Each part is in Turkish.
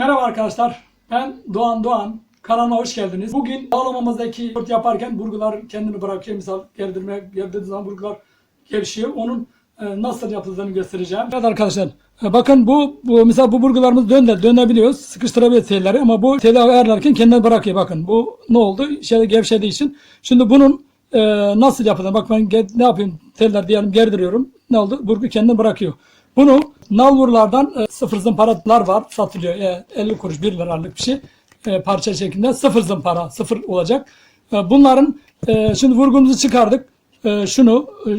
Merhaba arkadaşlar. Ben Doğan Doğan. Kanalına hoş geldiniz. Bugün bağlamamızdaki dört yaparken burgular kendini bırakıyor. Misal gerdirme, gerdirdiği zaman burgular gevşiyor. Onun e, nasıl yapıldığını göstereceğim. Evet arkadaşlar. e, Bakın bu, bu mesela bu burgularımız döner, dönebiliyoruz. Sıkıştırabiliyoruz telleri ama bu teli ayarlarken kendini bırakıyor. Bakın bu ne oldu? Şey gevşediği için. Şimdi bunun e, nasıl yapıldığını bak ben ne yapayım teller diyelim gerdiriyorum. Ne oldu? Burgu kendini bırakıyor. Bunu nalburlardan e, sıfır zımparalar var satılıyor. E, 50 kuruş 1 liralık bir şey. E, parça şeklinde sıfır zımpara sıfır olacak. E, bunların e, şimdi vurgumuzu çıkardık. E, şunu e,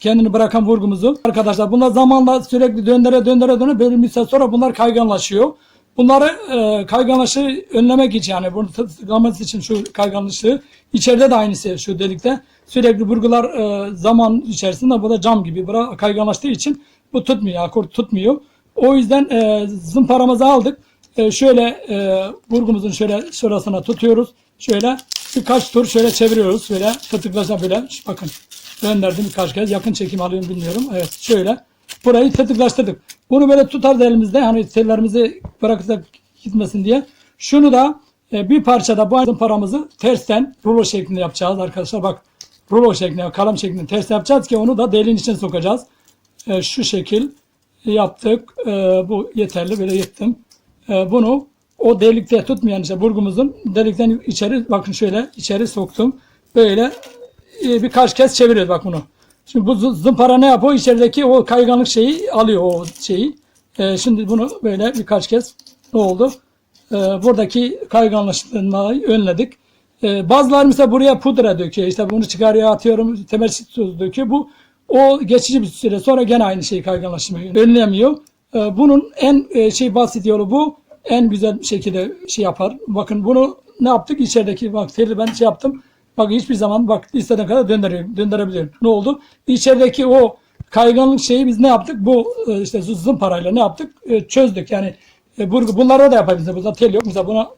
kendini bırakan vurgumuzu arkadaşlar bunlar zamanla sürekli döndüre döndüre belirli bir süre sonra bunlar kayganlaşıyor. Bunları e, kayganlaşığı önlemek için yani bunu tıklaması için şu kayganlaşığı içeride de aynısı şu delikte sürekli vurgular e, zaman içerisinde bu da cam gibi bura- kayganlaştığı için bu tutmuyor akort tutmuyor. O yüzden e, zımparamızı aldık. E, şöyle e, vurgumuzun şöyle şurasına tutuyoruz. Şöyle birkaç tur şöyle çeviriyoruz. Şöyle tıtıklaşa böyle bakın gönderdim birkaç kez yakın çekim alıyorum bilmiyorum. Evet şöyle burayı tetiklaştırdık. Bunu böyle tutarız elimizde hani tellerimizi bırakırsak gitmesin diye. Şunu da e, bir parçada bu paramızı tersten rulo şeklinde yapacağız arkadaşlar. Bak rulo şeklinde kalem şeklinde ters yapacağız ki onu da deliğin içine sokacağız. E, şu şekil yaptık. E, bu yeterli böyle yettim. E, bunu o delikte tutmayan işte burgumuzun delikten içeri bakın şöyle içeri soktum. Böyle e, birkaç kez çeviriyoruz bak bunu. Şimdi bu zı- zımpara ne yapıyor? İçerideki o kayganlık şeyi alıyor o şeyi. E, şimdi bunu böyle birkaç kez ne oldu? E, buradaki kayganlaştırmayı önledik. E, bazıları mesela buraya pudra döküyor. İşte bunu çıkarıyor atıyorum temel tozu döküyor. Bu o geçici bir süre sonra gene aynı şey kayganlaşmayı önlemiyor. E, bunun en e, şey basit yolu bu. En güzel şekilde şey yapar. Bakın bunu ne yaptık? İçerideki bak ben şey yaptım. Bak hiçbir zaman bak istediğin kadar döndürüyorum, döndürebiliyorum. Ne oldu? İçerideki o kayganlık şeyi biz ne yaptık? Bu e, işte zımparayla ne yaptık? E, çözdük. Yani e, burgu, bunlara da yapabilirsiniz. Burada tel yok. Mesela buna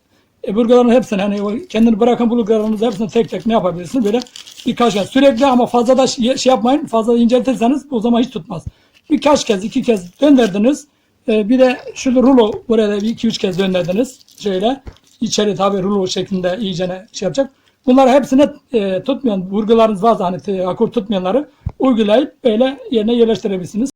e, burguların hepsini hani kendini bırakan burgularınızı hepsini tek tek ne yapabilirsiniz? Böyle birkaç kez. Sürekli ama fazla da şey şey yapmayın. Fazla inceltirseniz o zaman hiç tutmaz. Birkaç kez, iki kez döndürdünüz. E, bir de şu rulo buraya da bir iki üç kez döndürdünüz. Şöyle içeri tabi rulo şeklinde iyicene şey yapacak. Bunları hepsine e, tutmayan vurgularınız varsa hani e, akor tutmayanları uygulayıp böyle yerine yerleştirebilirsiniz.